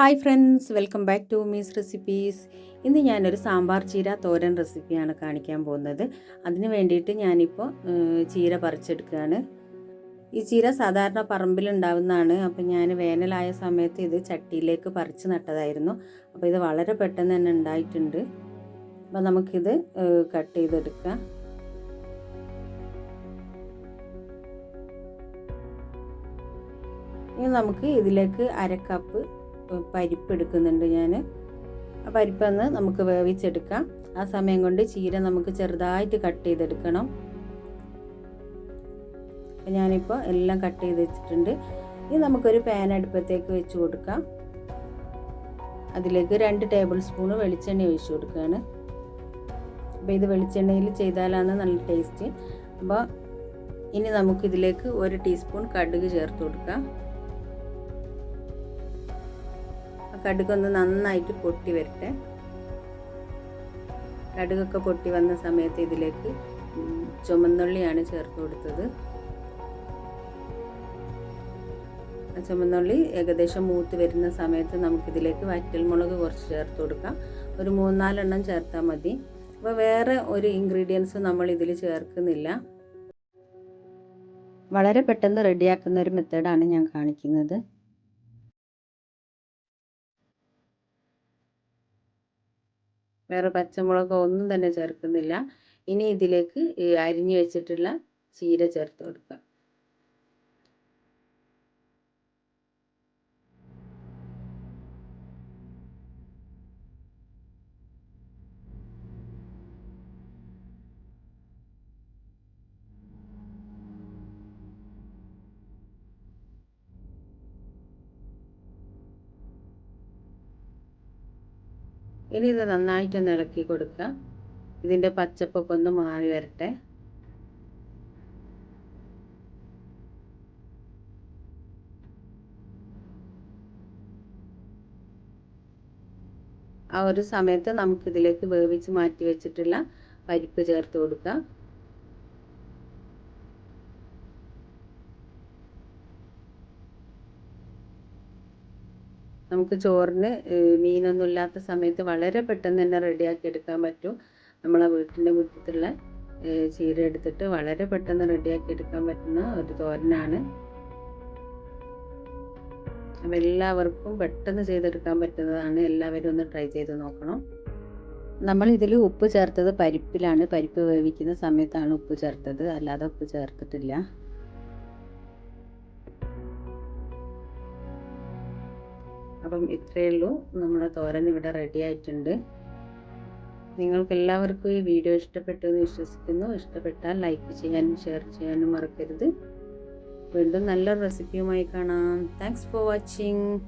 Hi friends welcome back to Mee's recipes. ഇന്ന് ഞാനൊരു സാമ്പാർ ചീര തോരൻ റെസിപ്പിയാണ് കാണിക്കാൻ പോകുന്നത്. അതിന് വേണ്ടിയിട്ട് ഞാനിപ്പോൾ ചീര പറിച്ചെടുക്കുകയാണ് ഈ ചീര സാധാരണ പറമ്പിലുണ്ടാവുന്നതാണ്. അപ്പോൾ ഞാൻ വേനലായ സമയത്ത് ഇത് ചട്ടിയിലേക്ക് പറിച്ച് നട്ടതായിരുന്നു. അപ്പോൾ ഇത് വളരെ പെട്ടെന്ന് തന്നെ ഉണ്ടായിട്ടുണ്ട്. അപ്പോൾ നമുക്കിത് കട്ട് ചെയ്തെടുക്കാം. ഇനി നമുക്ക് ഇതിലേക്ക് അര കപ്പ് പരിപ്പ് എടുക്കുന്നുണ്ട് ഞാൻ ആ പരിപ്പൊന്ന് നമുക്ക് വേവിച്ചെടുക്കാം. ആ സമയം കൊണ്ട് ചീര നമുക്ക് ചെറുതായിട്ട് കട്ട് ചെയ്തെടുക്കണം. അപ്പം ഞാനിപ്പോൾ എല്ലാം കട്ട് ചെയ്ത് വെച്ചിട്ടുണ്ട്. ഇനി നമുക്കൊരു പാൻ അടുപ്പത്തേക്ക് വെച്ച് കൊടുക്കാം. അതിലേക്ക് രണ്ട് ടേബിൾ സ്പൂൺ വെളിച്ചെണ്ണ ഒഴിച്ച് കൊടുക്കുകയാണ്. അപ്പോൾ ഇത് വെളിച്ചെണ്ണയിൽ ചെയ്താലാണ് നല്ല ടേസ്റ്റ്. അപ്പോൾ ഇനി നമുക്കിതിലേക്ക് ഒരു ടീസ്പൂൺ കടുക് ചേർത്ത് കൊടുക്കാം. കടുകൊന്ന് നന്നായിട്ട് പൊട്ടി വരട്ടെ. കടുകൊക്കെ പൊട്ടി വന്ന സമയത്ത് ഇതിലേക്ക് ചുമന്നുള്ളിയാണ് ചേർത്ത് കൊടുത്തത്. ചുമന്നുള്ളി ഏകദേശം മൂത്ത് വരുന്ന സമയത്ത് നമുക്കിതിലേക്ക് വറ്റൽമുളക് കുറച്ച് ചേർത്ത് കൊടുക്കാം. ഒരു മൂന്നാലെണ്ണം ചേർത്താൽ മതി. അപ്പോൾ വേറെ ഒരു ഇൻഗ്രീഡിയൻസ് നമ്മൾ ഇതിൽ ചേർക്കുന്നില്ല. വളരെ പെട്ടെന്ന് റെഡിയാക്കുന്ന ഒരു മെത്തേഡാണ് ഞാൻ കാണിക്കുന്നത്. വേറെ പച്ചമുളകോ ഒന്നും തന്നെ ചേർക്കുന്നില്ല. ഇനി ഇതിലേക്ക് അരിഞ്ഞു വെച്ചിട്ടുള്ള ചീര ചേർത്ത് കൊടുക്കുക. ഇനി ഇത് നന്നായിട്ടൊന്ന് ഇളക്കി കൊടുക്കുക. ഇതിന്റെ പച്ചപ്പൊക്കെ ഒന്ന് മാറി വരട്ടെ. ആ ഒരു സമയത്ത് നമുക്കിതിലേക്ക് വേവിച്ച് മാറ്റി വെച്ചിട്ടുള്ള പരിപ്പ് ചേർത്ത് കൊടുക്കുക. നമുക്ക് ചോറിന് മീനൊന്നും ഇല്ലാത്ത സമയത്ത് വളരെ പെട്ടെന്ന് തന്നെ റെഡിയാക്കി എടുക്കാൻ പറ്റും. നമ്മളെ വീട്ടിന്റെ മുറ്റത്തുള്ള ചീര എടുത്തിട്ട് വളരെ പെട്ടെന്ന് റെഡിയാക്കി എടുക്കാൻ പറ്റുന്ന ഒരു തോരനാണ്. അപ്പം എല്ലാവർക്കും പെട്ടെന്ന് ചെയ്തെടുക്കാൻ പറ്റുന്നതാണ്. എല്ലാവരും ഒന്ന് ട്രൈ ചെയ്ത് നോക്കണം. നമ്മൾ ഇതിൽ ഉപ്പ് ചേർത്തത് പരിപ്പിലാണ്. പരിപ്പ് വേവിക്കുന്ന സമയത്താണ് ഉപ്പ് ചേർത്തത്. അല്ലാതെ ഉപ്പ് ചേർത്തിട്ടില്ല. അപ്പം ഇത്രയേ ഉള്ളൂ. നമ്മുടെ തോരൻ ഇവിടെ റെഡി ആയിട്ടുണ്ട്. നിങ്ങൾക്ക് എല്ലാവർക്കും ഈ വീഡിയോ ഇഷ്ടപ്പെട്ടു എന്ന് വിശ്വസിക്കുന്നു. ഇഷ്ടപ്പെട്ടാൽ ലൈക്ക് ചെയ്യാനും ഷെയർ ചെയ്യാനും മറക്കരുത്. വീണ്ടും നല്ലൊരു റെസിപ്പിയുമായി കാണാം. Thanks for watching